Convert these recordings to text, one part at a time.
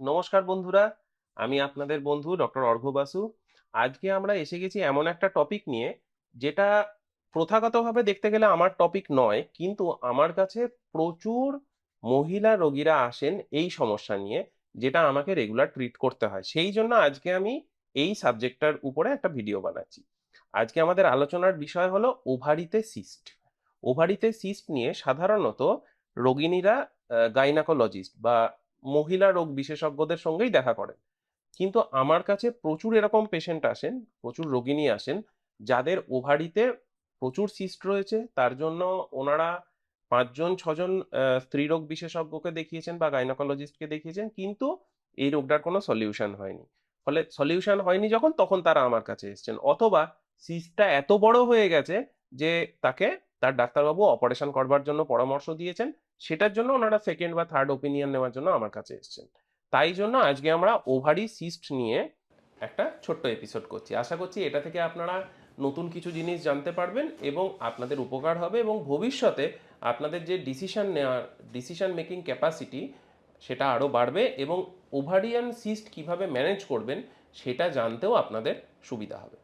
নমস্কার বন্ধুরা, আমি আপনাদের বন্ধু ডক্টর অর্ঘ্য বাসু। আজকে আমরা এসে গেছি এমন একটা টপিক নিয়ে, যেটা প্রথাগতভাবে দেখতে গেলে আমার টপিক নয়, কিন্তু আমার কাছে প্রচুর মহিলা রোগীরা আসেন এই সমস্যা নিয়ে, যেটা আমাকে রেগুলার ট্রিট করতে হয়। সেই জন্য আজকে আমি এই সাবজেক্টটার উপরে একটা ভিডিও বানাচ্ছি। আজকে আমাদের আলোচনার বিষয় হলো ওভারিতে সিস্ট ওভারিতে সিস্ট নিয়ে সাধারণত রোগিনীরা গাইনাকোলজিস্ট বা মহিলা রোগ বিশেষজ্ঞদের সঙ্গেই দেখা করেন কিন্তু আমার কাছে প্রচুর এরকম পেশেন্ট আসেন, প্রচুর রোগিণী আসেন, যাদের ওভারিতে প্রচুর সিস্ট রয়েছে। তার জন্য ওনারা পাঁচজন, ছজন স্ত্রীরোগ বিশেষজ্ঞকে দেখিয়েছেন বা গাইনোকোলজিস্টকে দেখিয়েছেন, কিন্তু এই রোগটার কোনো সলিউশন হয়নি। ফলে সলিউশন হয়নি যখন, তখন তারা আমার কাছে এসছেন। অথবা সিস্টটা এত বড় হয়ে গেছে যে তাকে তার ডাক্তারবাবু অপারেশন করবার জন্য পরামর্শ দিয়েছেন সেটার জন্য ওনারা সেকেন্ড বা থার্ড ওপিনিয়ন নেওয়ার জন্য আমার কাছে এসেছেন। তাই জন্য আজকে আমরা ওভারি সিস্ট নিয়ে একটা ছোট্ট এপিসোড করছি। আশা করছি এটা থেকে আপনারা নতুন কিছু জিনিস জানতে পারবেন এবং আপনাদের উপকার হবে এবং ভবিষ্যতে আপনাদের যে ডিসিশন নেওয়ার ডিসিশন মেকিং ক্যাপাসিটি সেটা আরও বাড়বে এবং ওভারিয়ান সিস্ট কীভাবে ম্যানেজ করবেন সেটা জানতেও আপনাদের সুবিধা হবে।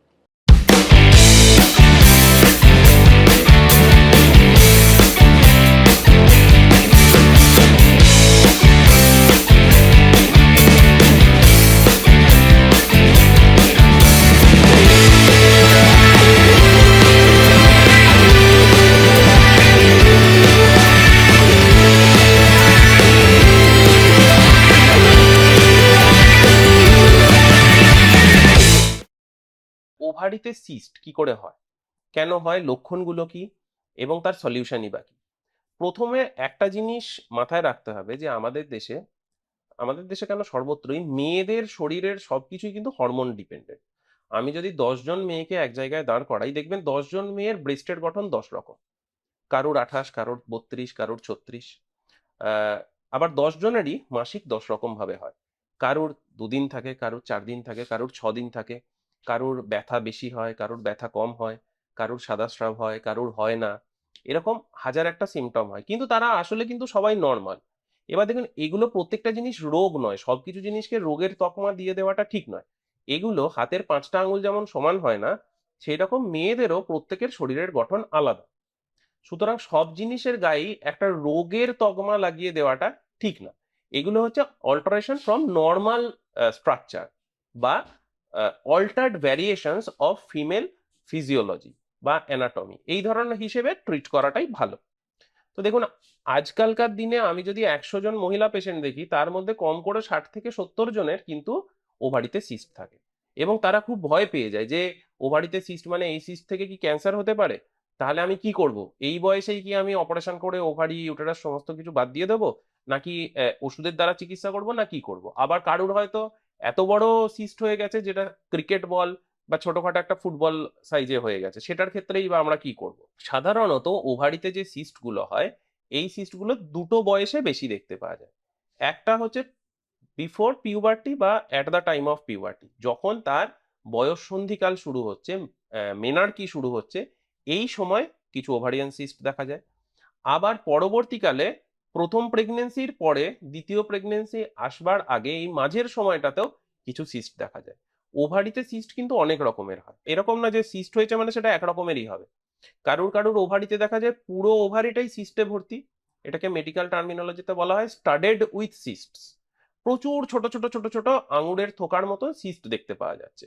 ওভারিতে সিস্ট কি করে হয়? কেন হয়? লক্ষণগুলো কি? এবং তার সলিউশনই বা কি? প্রথমে একটা জিনিস মাথায় রাখতে হবে যে আমাদের দেশে আমাদের দেশে কেন সর্বত্রই মেয়েদের শরীরের সবকিছুই কিন্তু হরমোন ডিপেন্ডেন্ট আমি যদি দশজন মেয়েকে এক জায়গায় দাঁড় করাই, দেখবেন দশজন মেয়ের ব্রেস্টের গঠন দশ রকম। কারোর আঠাশ, কারোর বত্রিশ, কারুর ছত্রিশ। আবার দশ জনেরই মাসিক দশ রকম ভাবে হয়। কারোর দুদিন থাকে, কারোর চার দিন থাকে, কারোর ছ দিন থাকে। কারুর ব্যথা বেশি হয়, কারুর ব্যথা কম হয়, কারুর সাদা স্রাব হয়, কারোর হয় না, এরকম হাজার একটা সিমটম হয়। কিন্তু তারা আসলে কিন্তু সবাই নর্মাল এবার দেখুন, এগুলো প্রত্যেকটা জিনিস রোগ নয়, সবকিছু জিনিসকে রোগের তকমা দিয়ে দেওয়াটা ঠিক নয়। এগুলো হাতের পাঁচটা আঙুল যেমন সমান হয় না সেই রকম মেয়েদেরও প্রত্যেকের শরীরের গঠন আলাদা। সুতরাং সব জিনিসের গায়েই একটা রোগের তকমা লাগিয়ে দেওয়াটা ঠিক না। এগুলো হচ্ছে অল্টারেশন ফ্রম নর্মাল স্ট্রাকচার বা altered variations of female physiology বা অ্যানাটমি এই ধরনের হিসেবে ট্রিট করাটাই ভালো। তো দেখুন, আজকালকার দিনে আমি যদি একশো জন মহিলা পেশেন্ট দেখি, তার মধ্যে কম করে ষাট থেকে সত্তর জনের কিন্তু ওভারিতে সিস্ট থাকে। এবং তারা খুব ভয় পেয়ে যায় যে ওভারিতে সিস্ট মানে এই সিস্ট থেকে কি ক্যান্সার হতে পারে? তাহলে আমি কি করব? এই বয়সেই কি আমি অপারেশন করে ওভারি ইউটেরাস সমস্ত কিছু বাদ দিয়ে দেবো? নাকি ওষুধের দ্বারা চিকিৎসা করব না কি করব? আবার কারুর হয়তো এত বড় সিস্ট হয়ে গেছে যেটা ক্রিকেট বল বা ছোটখাটো একটা ফুটবল সাইজে হয়ে গেছে। সেটার ক্ষেত্রেই বা আমরা কি করব? সাধারণত ওভারিতে যে সিস্টগুলো হয়, এই সিস্টগুলো দুটো বয়সে বেশি দেখতে পাওয়া যায়। একটা হচ্ছে বিফোর পিউবার্টি বা at the time of puberty যখন তার বয়স সন্ধিকাল শুরু হচ্ছে মেনার্কি শুরু হচ্ছে, এই সময় কিছু ওভারিয়ান সিস্ট দেখা যায়। আবার পরবর্তীকালে প্রথম প্রেগনেন্সির পরে দ্বিতীয় প্রেগনেন্সি আসবার আগে এই মাঝের সময়টাতেও কিছু সিস্ট দেখা যায়। ওভারিতে সিস্ট কিন্তু অনেক রকমের হয়। এরকম না যে সিস্ট হয়েছে মানে সেটা এক রকমেরই হবে। কারুর কারুর ওভারিতে দেখা যায় পুরো ওভারিটাই সিস্টে ভর্তি। এটাকে মেডিকেল টার্মিনোলজিতে বলা হয় স্টাডেড উইথ সিস্টস প্রচুর ছোট ছোট ছোট ছোট আঙুরের থোকার মতো সিস্ট দেখতে পাওয়া যাচ্ছে।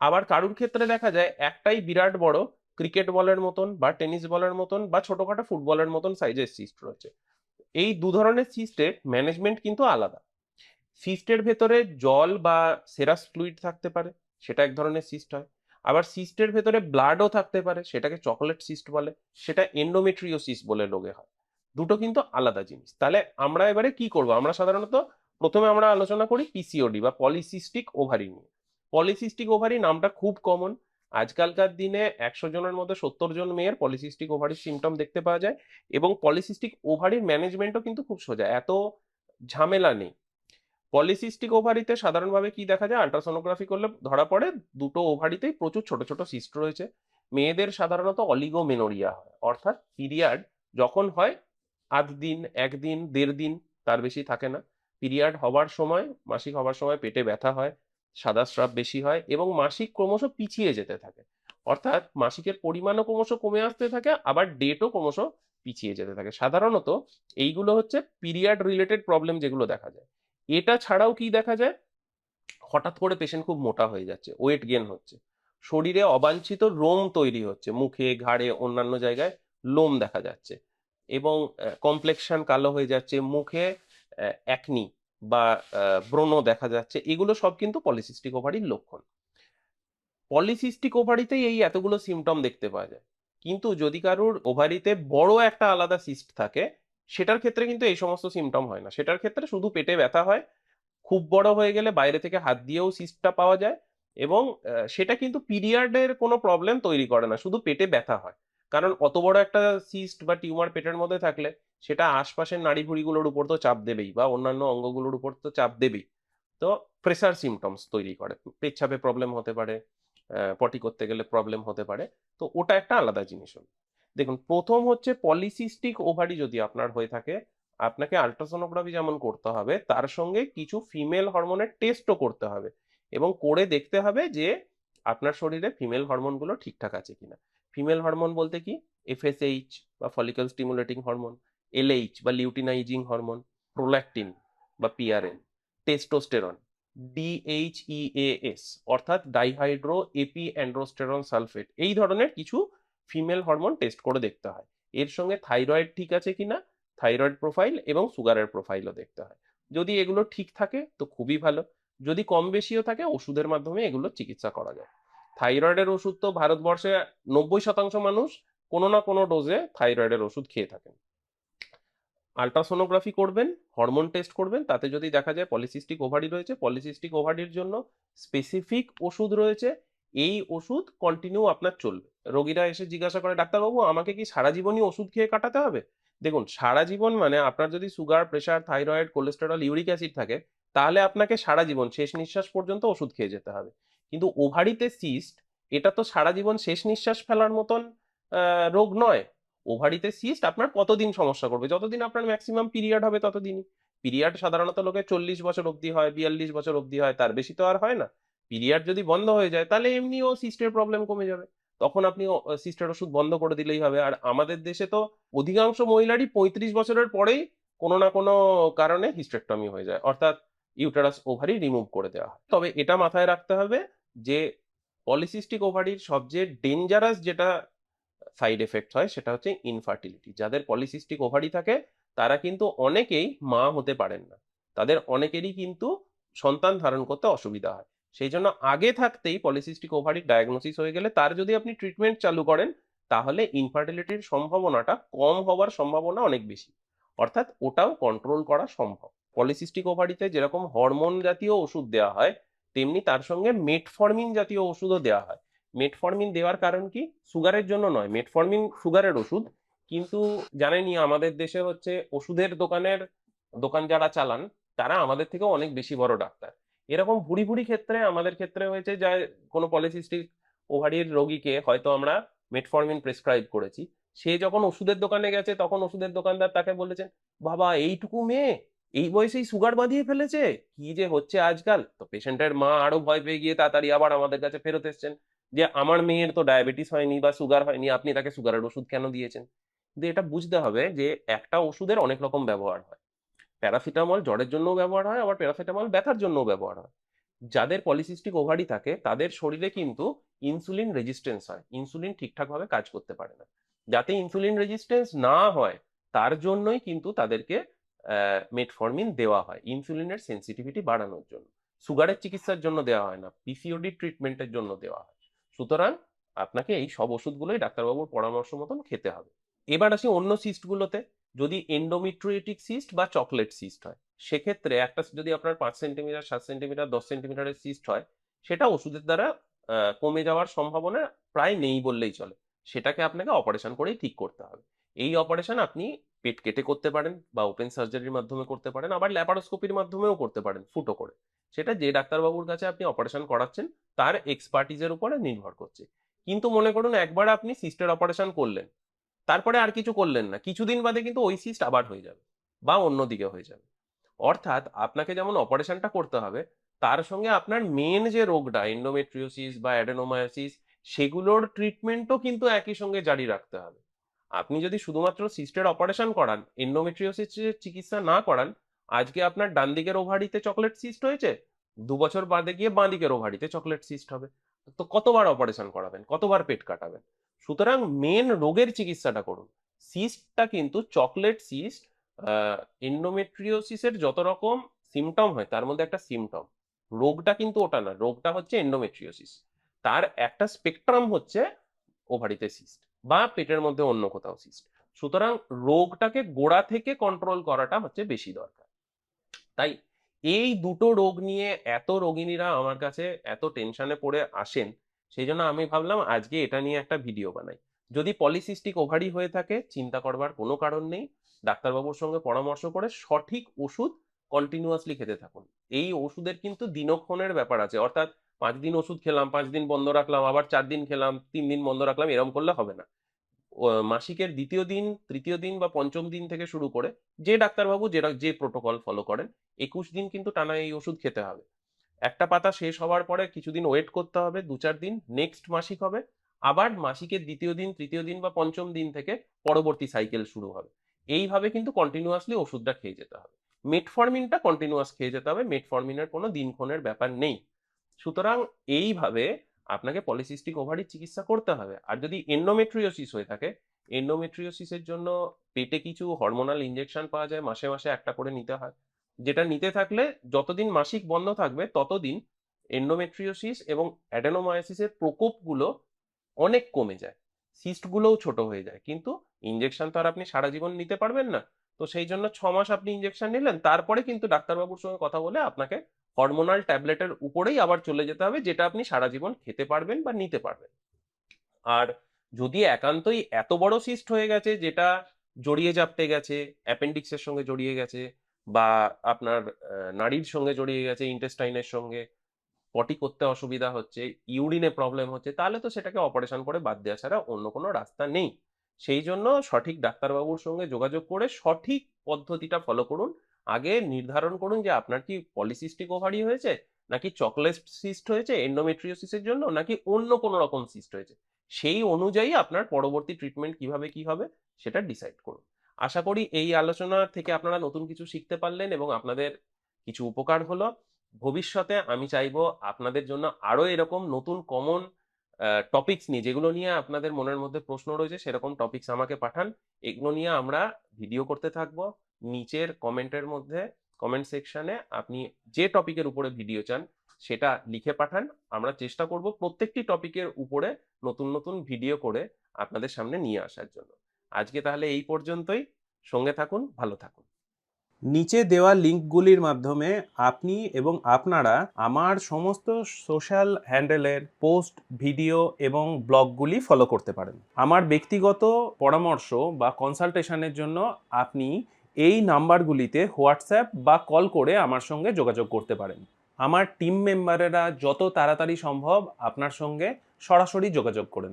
আবার কারুর ক্ষেত্রে দেখা যায় একটাই বিরাট বড় ক্রিকেট বলের মতন বা টেনিস বলের মতন বা ছোটখাটো ফুটবলের মতন সাইজের সিস্ট রয়েছে। এই দু ধরনের সিস্টের ম্যানেজমেন্ট কিন্তু আলাদা। সিস্টের ভেতরে জল বা সেরাস ফ্লুইড থাকতে পারে, সেটা এক ধরনের সিস্ট হয়। আবার সিস্টের ভেতরে ব্লাডও থাকতে পারে, সেটাকে চকোলেট সিস্ট বলে, সেটা এন্ডোমেট্রিওসিস বলে রোগে হয়। দুটো কিন্তু আলাদা জিনিস। তাহলে আমরা এবারে কি করব? আমরা সাধারণত প্রথমে আমরা আলোচনা করি পিসিওডি বা পলিসিস্টিক ওভারি নিয়ে। পলিসিস্টিক ওভারি নামটা খুব কমন আজকালকার দিনে একশো জনের মধ্যে সত্তর জন মেয়ের পলিসিস্টিক ওভারির সিমটম দেখতে পাওয়া যায় এবং পলিসিস্টিক ওভারির ম্যানেজমেন্টও কিন্তু খুব সোজা, এত ঝামেলা নেই। পলিসিস্টিক ওভারিতে সাধারণভাবে কি দেখা যায়? আল্ট্রাসোনোগ্রাফি করলে ধরা পড়ে দুটো ওভারিতেই প্রচুর ছোট ছোট সিস্ট রয়েছে। মেয়েদের সাধারণত অলিগো অলিগোমেনোরিয়া হয়, অর্থাৎ পিরিয়ড যখন হয় আধ দিন একদিন দেড় দিন, তার বেশি থাকে না। পিরিয়ড হবার সময়, মাসিক হবার সময় পেটে ব্যথা হয় সাদা স্রাব বেশি হয় এবং মাসিক ক্রমশ পিছিয়ে যেতে থাকে। অর্থাৎ মাসিকের পরিমাণও ক্রমশ কমে আসতে থাকে, আবার ডেটও ক্রমশ পিছিয়ে যেতে থাকে। সাধারণত এইগুলো হচ্ছে পিরিয়ড রিলেটেড প্রবলেম যেগুলো দেখা যায়। এটা ছাড়াও কি দেখা যায়? হঠাৎ করে পেশেন্ট খুব মোটা হয়ে যাচ্ছে ওয়েট গেন হচ্ছে। শরীরে অবাঞ্ছিত রোম তৈরি হচ্ছে, মুখে, ঘাড়ে, অন্যান্য জায়গায় লোম দেখা যাচ্ছে এবং কমপ্লেকশন কালো হয়ে যাচ্ছে, মুখে অ্যাকনি বা ব্রণ দেখা যাচ্ছে, এগুলো সব কিন্তু পলিসিস্টিক ওভারির লক্ষণ। পলিসিস্টিক ওভারিতেই এই এতগুলো সিমটম দেখতে পাওয়া যায়। কিন্তু যদি কারোর ওভারিতে বড় একটা আলাদা সিস্ট থাকে, সেটার ক্ষেত্রে কিন্তু এই সমস্ত সিমটম হয় না। সেটার ক্ষেত্রে শুধু পেটে ব্যথা হয়, খুব বড় হয়ে গেলে বাইরে থেকে হাত দিয়েও সিস্টটা পাওয়া যায় এবং সেটা কিন্তু পিরিয়ডের কোনো প্রবলেম তৈরি করে না, শুধু পেটে ব্যথা হয়। কারণ অত বড় একটা সিস্ট বা টিউমার পেটের মধ্যে থাকলে সেটা আশপাশের নাড়ি ভুঁড়িগুলোর উপর তো চাপ দেবেই বা অন্যান্য অঙ্গগুলোর উপর তো চাপ দেবেই। তো প্রেসার সিমটমস তৈরি করে। পেচ্ছাপে প্রবলেম হতে পারে পটি করতে গেলে প্রবলেম হতে পারে। তো ওটা একটা আলাদা জিনিস হলো। দেখুন, প্রথম হচ্ছে পলিসিস্টিক ওভারি যদি আপনার হয়ে থাকে, আপনাকে আলট্রাসোনোগ্রাফি যেমন করতে হবে, তার সঙ্গে কিছু ফিমেল হরমোনের টেস্টও করতে হবে এবং করে দেখতে হবে যে আপনার শরীরে ফিমেল হরমোনগুলো ঠিকঠাক আছে কিনা। ফিমেল হরমোন বলতে কি? এফএসএইচ বা ফলিকল স্টিমুলেটিং হরমোন এলএইচ বা লিউটিনাইজিং হরমোন প্রোল্যাকটিন বা পিআরএন টেস্টোস্টেরন ডিএইচইএএস অর্থাৎ ডাইহাইড্রো এপি অ্যান্ড্রোস্টেরন সালফেট এই ধরনের কিছু ফিমেল হরমোন টেস্ট করে দেখতে হয়। এর সঙ্গে থাইরয়েড ঠিক আছে কিনা? থাইরয়েড প্রোফাইল এবং সুগারের প্রোফাইলও দেখতে হয়। যদি এগুলো ঠিক থাকে, তো খুবই ভালো। যদি কম বেশিও থাকে, ওষুধের মাধ্যমে এগুলো চিকিৎসা করা যায়। থাইরয়েডের ওষুধ তো ভারতবর্ষে নব্বই শতাংশ মানুষ কোনো না কোনো ডোজে থাইরয়েডের ওষুধ খেয়ে থাকেন। আলট্রাসোনোগ্রাফি করবেন হরমোন টেস্ট করবেন, তাতে যদি দেখা যায় পলিসিস্টিক ওভারি রয়েছে পলিসিস্টিক ওভারির জন্য স্পেসিফিক ওষুধ রয়েছে, এই ওষুধ কন্টিনিউ আপনার চলবে। রোগীরা এসে জিজ্ঞাসা করে, ডাক্তারবাবু, আমাকে কি সারা জীবনই ওষুধ খেয়ে কাটাতে হবে? দেখুন, সারা জীবন মানে আপনার যদি sugar pressure thyroid cholesterol uric acid থাকে, তাহলে আপনাকে সারা জীবন, শেষ নিঃশ্বাস পর্যন্ত ওষুধ খেয়ে যেতে হবে। কিন্তু ওভারিতে সিস্ট এটা তো সারা জীবন শেষ নিঃশ্বাস ফেলার মতন রোগ নয়। ওভারিতে সিস্ট আপনার কতদিন সমস্যা করবে? যতদিন আপনার ম্যাক্সিমাম পিরিয়ড হবে ততদিনই। পিরিয়ড সাধারণত লোকে চল্লিশ বছর অবধি হয়, বিয়াল্লিশ বছর অবধি হয়, তার বেশি তো আর হয় না। পিরিয়ড যদি বন্ধ হয়ে যায়, তাহলে এমনিও সিস্টের প্রবলেম কমে যাবে। তখন আপনি সিস্টের ওষুধ বন্ধ করে দিলেই হবে। আর আমাদের দেশে তো অধিকাংশ মহিলারই পঁয়ত্রিশ বছরের পরেই কোনো না কোনো কারণে হিস্টেক্টমি হয়ে যায়। অর্থাৎ ইউটারাস ওভারি রিমুভ করে দেওয়া হয়। তবে এটা মাথায় রাখতে হবে যে পলিসিস্টিক ওভারির সবচেয়ে ডেঞ্জারাস যেটা সাইড এফেক্ট হয় সেটা হচ্ছে ইনফার্টিলিটি যাদের পলিসিস্টিক ওভারি থাকে, তারা কিন্তু অনেকেই মা হতে পারেন না। তাদের অনেকেরই কিন্তু সন্তান ধারণ করতে অসুবিধা হয়। সেই জন্য আগে থাকতেই পলিসিস্টিক ওভারির ডায়াগনোসিস হয়ে গেলে তার যদি আপনি ট্রিটমেন্ট চালু করেন, তাহলে ইনফার্টিলিটির সম্ভাবনাটা কম হওয়ার সম্ভাবনা অনেক বেশি। অর্থাৎ ওটাও কন্ট্রোল করা সম্ভব। পলিসিস্টিক ওভারিতে যেরকম হরমোন জাতীয় ওষুধ দেওয়া হয় তেমনি তার সঙ্গে মেটফর্মিন জাতীয় ওষুধও দেওয়া হয়। মেটফর্মিন দেওয়ার কারণ কি? সুগারের জন্য নয়। মেটফর্মিন সুগারের ওষুধ। কিন্তু জানেনি আমাদের দেশে হচ্ছে ওষুধের দোকানের দোকান যারা চালান, তারা আমাদের থেকে অনেক বেশি বড় ডাক্তার। এরকম ভুড়ি ভুড়ি ক্ষেত্রে, আমাদের ক্ষেত্রে হয়েছে যা কোনো পলিসিস্টিক ওভারির রোগীকে হয়তো আমরা মেটফর্মিন প্রেসক্রাইব করেছি। সে যখন ওষুধের দোকানে গেছে, তখন ওষুধের দোকানদার তাকে বলেছেন, বাবা, এইটুকু মেয়ে এই বয়সেই সুগার বাঁধিয়ে ফেলেছে? কি যে হচ্ছে আজকাল? তো পেশেন্টের মা আরও ভয় পেয়ে গিয়ে তাড়াতাড়ি আবার আমাদের কাছে ফেরত এসছেন। যে আমার মেয়ের তো ডায়াবেটিস হয়নি বা সুগার হয়নি, আপনি তাকে সুগারের ওষুধ কেন দিয়েছেন? কিন্তু এটা বুঝতে হবে যে একটা ওষুধের অনেক রকম ব্যবহার হয়। প্যারাসিটামল জ্বরের জন্যও ব্যবহার হয়, আবার প্যারাসিটামল ব্যথার জন্যও ব্যবহার হয়। যাদের পলিসিস্টিক ওভারি থাকে, তাদের শরীরে কিন্তু ইনসুলিন রেজিস্ট্যান্স হয়। ইনসুলিন ঠিকঠাকভাবে কাজ করতে পারে না। যাতে ইনসুলিন রেজিস্ট্যান্স না হয়, তার জন্যই কিন্তু তাদেরকে মেটফর্মিন দেওয়া হয় ইনসুলিনের সেন্সিটিভিটি বাড়ানোর জন্য। সুগারের চিকিৎসার জন্য দেওয়া হয় না পিসিওডি ট্রিটমেন্টের জন্য দেওয়া হয়। সুতরাং আপনাকে এই সব ওষুধগুলোই ডাক্তারবাবুর পরামর্শ মতন খেতে হবে। এবার আসি অন্য সিস্টগুলোতে যদি এন্ডোমিট্রিয়েটিক সিস্ট বা চকলেট সিস্ট হয়, সেক্ষেত্রে একটা যদি আপনার পাঁচ সেন্টিমিটার সাত সেন্টিমিটার দশ সেন্টিমিটারের সিস্ট হয়, সেটা ওষুধের দ্বারা কমে যাওয়ার সম্ভাবনা প্রায় নেই বললেই চলে। সেটাকে আপনাকে অপারেশন করেই ঠিক করতে হবে। এই অপারেশন আপনি পেট কেটে করতে পারেন বা ওপেন সার্জারির মাধ্যমে করতে পারেন। আবার ল্যাপারোস্কোপির মাধ্যমেও করতে পারেন, ফুটো করে। সেটা যে ডাক্তারবাবুর কাছে আপনি অপারেশন করাচ্ছেন, তার এক্সপার্টিজের উপরে নির্ভর করছে। কিন্তু মনে করুন, একবার আপনি সিস্টের অপারেশন করলেন, তারপরে আর কিছু করলেন না। কিছুদিন বাদে কিন্তু ওই সিস্ট আবার হয়ে যাবে বা অন্যদিকে হয়ে যাবে। অর্থাৎ আপনাকে যেমন অপারেশনটা করতে হবে, তার সঙ্গে আপনার মেন যে রোগটা এন্ডোমেট্রিওসিস বা অ্যাডেনোমায়োসিস সেগুলোর ট্রিটমেন্টও কিন্তু একই সঙ্গে জারি রাখতে হবে। আপনি যদি শুধুমাত্র সিস্টের অপারেশন করান এন্ডোমেট্রিওসিসের চিকিৎসা না করান, আজকে আপনার ডান দিকের ওভারিতে চকলেট সিস্ট হয়েছে, দু বছর বাদে গিয়ে বাঁ দিকের ওভারিতে চকলেট সিস্ট হবে। তো কতবার অপারেশন করাবেন? কতবার পেট কাটাবেন? সুতরাং মেন রোগের চিকিৎসাটা করুন। সিস্টটা কিন্তু চকলেট সিস্ট এন্ডোমেট্রিওসিসের যত রকম সিমটম হয়, তার মধ্যে একটা সিমটম রোগটা কিন্তু ওটা না, রোগটা হচ্ছে এন্ডোমেট্রিওসিস তার একটা স্পেকট্রাম হচ্ছে ওভারিতে সিস্ট বা পেটের মধ্যে অন্য কোথাও সিস্ট সুতরাং রোগটাকে গোড়া থেকে কন্ট্রোল করাটা হচ্ছে বেশি দরকার। তাই এই দুটো রোগ নিয়ে এত রোগিনীরা আমার কাছে এত টেনশনে পড়ে আসেন, সেই জন্য আমি ভাবলাম আজকে এটা নিয়ে একটা ভিডিও বানাই। যদি পলিসিস্টিক ওভারি হয়ে থাকে, চিন্তা করবার কোনো কারণ নেই। ডাক্তারবাবুর সঙ্গে পরামর্শ করে সঠিক ওষুধ কন্টিনিউয়াসলি খেতে থাকুন। এই ওষুধের কিন্তু দিনক্ষণের ব্যাপার আছে। অর্থাৎ পাঁচ দিন ওষুধ খেলাম, পাঁচ দিন বন্ধ রাখলাম, আবার চার দিন খেলাম, তিন দিন বন্ধ রাখলাম এরকম করলে হবে না। মাসিকের দ্বিতীয় দিন, তৃতীয় দিন বা পঞ্চম দিন থেকে শুরু করে যে ডাক্তারবাবু যে যে প্রোটোকল ফলো করেন, একুশ দিন কিন্তু টানা এই ওষুধ খেতে হবে। একটা পাতা শেষ হওয়ার পরে কিছুদিন ওয়েট করতে হবে, দু চার দিন, নেক্সট মাসিক হবে, আবার মাসিকের দ্বিতীয় দিন, তৃতীয় দিন বা পঞ্চম দিন থেকে পরবর্তী সাইকেল শুরু হবে। এইভাবে কিন্তু কন্টিনিউয়াসলি ওষুধটা খেয়ে যেতে হবে। মেটফরমিনটা কন্টিনিউয়াস খেয়ে যেতে হবে মেটফরমিনের কোনো দিনক্ষণের ব্যাপার নেই। সুতরাং এইভাবে আপনাকে পলিসিস্টিক ওভারির চিকিৎসা করতে হবে। আর যদি এন্ডোমেট্রিওসিস হয়ে থাকে এন্ডোমেট্রিওসিসের জন্য পেটে কিছু হরমোনাল ইনজেকশন পাওয়া যায়, মাসে মাসে একটা করে নিতে হয়। যেটা নিতে থাকলে যতদিন মাসিক বন্ধ থাকবে, ততদিন এন্ডোমেট্রিওসিস এবং অ্যাডেনোমায়োসিসের প্রকোপগুলো অনেক কমে যায়। সিস্টগুলোও ছোট হয়ে যায়। কিন্তু ইনজেকশন তো আর আপনি সারা জীবন নিতে পারবেন না। তো সেই জন্য ছ মাস আপনি ইনজেকশন নিলেন, তারপরে কিন্তু ডাক্তারবাবুর সঙ্গে কথা বলে আপনাকে হরমোনাল ট্যাবলেটের উপরেই আবার চলে যেতে হবে, যেটা আপনি সারা জীবন খেতে পারবেন বা নিতে পারবেন। আর যদি একান্তই এত বড় সিস্ট হয়ে গেছে, যেটা জড়িয়ে জাপটে গেছে অ্যাপেন্ডিক্সের সঙ্গে জড়িয়ে গেছে, বা আপনার নারীর সঙ্গে জড়িয়ে গেছে ইন্টেস্টাইনের সঙ্গে পটি করতে অসুবিধা হচ্ছে ইউরিনে প্রবলেম হচ্ছে, তাহলে তো সেটাকে অপারেশন করে বাদ দেওয়া ছাড়া অন্য কোনো রাস্তা নেই। সেই জন্য সঠিক ডাক্তারবাবুর সঙ্গে যোগাযোগ করে সঠিক পদ্ধতিটা ফলো করুন। আগে নির্ধারণ করুন যে আপনার কি পলিসিস্টিক ওভারি হয়েছে, নাকি চকলেট সিস্ট হয়েছে এন্ডোমেট্রিওসিসের জন্য, নাকি অন্য কোনো রকম সিস্ট হয়েছে। সেই অনুযায়ী আপনার পরবর্তী ট্রিটমেন্ট কীভাবে কি হবে, সেটা ডিসাইড করুন। আশা করি এই আলোচনা থেকে আপনারা নতুন কিছু শিখতে পারলেন এবং আপনাদের কিছু উপকার হলো। ভবিষ্যতে আমি চাইব আপনাদের জন্য আরও এরকম নতুন কমন টপিকস নিয়ে, যেগুলো নিয়ে আপনাদের মনের মধ্যে প্রশ্ন রয়েছে, সেরকম টপিকস আমাকে পাঠান। এগুলো নিয়ে আমরা ভিডিও করতে থাকব। নিচের কমেন্টের মধ্যে কমেন্ট সেকশনে আপনি যে টপিকের উপরে ভিডিও চান, সেটা লিখে পাঠান। আমরা চেষ্টা করব প্রত্যেকটি টপিকের উপরে নতুন নতুন ভিডিও করে আপনাদের সামনে নিয়ে আসার জন্য। আজকে তাহলে এই পর্যন্তই। সঙ্গে থাকুন, ভালো থাকুন। নিচে দেওয়া লিঙ্কগুলির মাধ্যমে আপনি এবং আপনারা আমার সমস্ত সোশ্যাল হ্যান্ডেলের পোস্ট ভিডিও এবং ব্লগগুলি ফলো করতে পারেন। আমার ব্যক্তিগত পরামর্শ বা কনসালটেশনের জন্য আপনি এই নাম্বারগুলিতে হোয়াটসঅ্যাপ বা কল করে আমার সঙ্গে যোগাযোগ করতে পারেন। আমার টিম মেম্বারেরা যত তাড়াতাড়ি সম্ভব আপনার সঙ্গে সরাসরি যোগাযোগ করে